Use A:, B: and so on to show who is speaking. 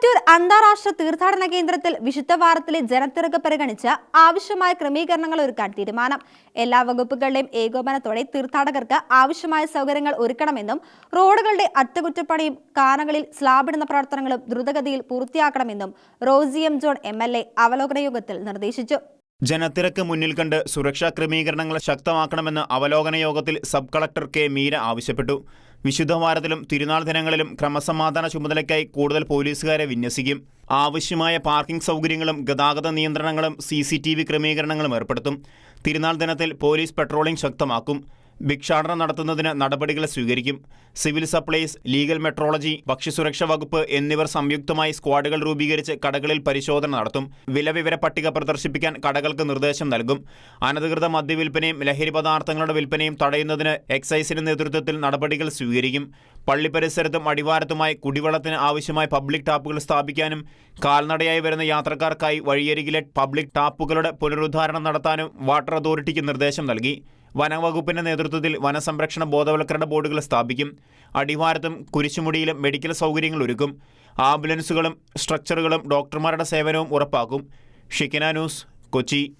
A: മേലാറ്റൂർ അന്താരാഷ്ട്ര തീർത്ഥാടന കേന്ദ്രത്തിൽ വിശുദ്ധ വാരത്തിലെ ജനത്തിരക്ക് പരിഗണിച്ച് ആവശ്യമായ ക്രമീകരണങ്ങൾ ഒരുക്കാൻ തീരുമാനം. എല്ലാ വകുപ്പുകളുടെയും ഏകോപനത്തോടെ തീർത്ഥാടകർക്ക് ആവശ്യമായ സൗകര്യങ്ങൾ ഒരുക്കണമെന്നും റോഡുകളുടെ അറ്റകുറ്റപ്പണിയും കാനകളിൽ സ്ലാബിടുന്ന പ്രവർത്തനങ്ങളും ദ്രുതഗതിയിൽ പൂർത്തിയാക്കണമെന്നും റോസിയം ജോൺ എം എൽ എ അവലോകന യോഗത്തിൽ നിർദ്ദേശിച്ചു.
B: ജനത്തിരക്ക് മുന്നിൽ കണ്ട് സുരക്ഷാ ക്രമീകരണങ്ങൾ ശക്തമാക്കണമെന്ന് അവലോകന യോഗത്തിൽ സബ് കളക്ടർ കെ മീര ആവശ്യപ്പെട്ടു. വിശുദ്ധവാരത്തിലും തിരുനാൾ ദിനങ്ങളിലും ക്രമസമാധാന ചുമതലയ്ക്കായി കൂടുതൽ പോലീസുകാരെ വിന്യസിക്കും. ആവശ്യമായ പാർക്കിംഗ് സൗകര്യങ്ങളും ഗതാഗത നിയന്ത്രണങ്ങളും സി ക്രമീകരണങ്ങളും ഏർപ്പെടുത്തും. തിരുനാൾ ദിനത്തിൽ പോലീസ് പെട്രോളിംഗ് ശക്തമാക്കും. ഭിക്ഷാടനം നടത്തുന്നതിന് നടപടികൾ സ്വീകരിക്കും. സിവിൽ സപ്ലൈസ് ലീഗൽ മെട്രോളജി ഭക്ഷ്യസുരക്ഷാ വകുപ്പ് എന്നിവർ സംയുക്തമായി സ്ക്വാഡുകൾ രൂപീകരിച്ച് കടകളിൽ പരിശോധന നടത്തും. വിലവിവര പട്ടിക പ്രദർശിപ്പിക്കാൻ കടകൾക്ക് നിർദ്ദേശം നൽകും. അനധികൃത മദ്യവിൽപ്പനയും ലഹരി പദാർത്ഥങ്ങളുടെ വിൽപ്പനയും തടയുന്നതിന് എക്സൈസിന്റെ നേതൃത്വത്തിൽ നടപടികൾ സ്വീകരിക്കും. പള്ളി പരിസരത്തും അടിവാരത്തുമായി കുടിവെള്ളത്തിന് ആവശ്യമായ പബ്ലിക് ടാപ്പുകൾ സ്ഥാപിക്കാനും കാൽനടയായി വരുന്ന യാത്രക്കാർക്കായി വഴിയരികിലെ പബ്ലിക് ടാപ്പുകളുടെ പുനരുദ്ധാരണം നടത്താനും വാട്ടർ അതോറിറ്റിക്ക് നിർദ്ദേശം നൽകി. വനവകുപ്പിന്റെ നേതൃത്വത്തിൽ വനസംരക്ഷണ ബോധവൽക്കരണ ബോർഡുകൾ സ്ഥാപിക്കും. അടിവാരത്തും കുരിശുമുടിയിലും മെഡിക്കൽ സൗകര്യങ്ങൾ ഒരുക്കും. ആംബുലൻസുകളും സ്ട്രക്ചറുകളും ഡോക്ടർമാരുടെ സേവനവും ഉറപ്പാക്കും. ഷിക്കിന ന്യൂസ് കൊച്ചി.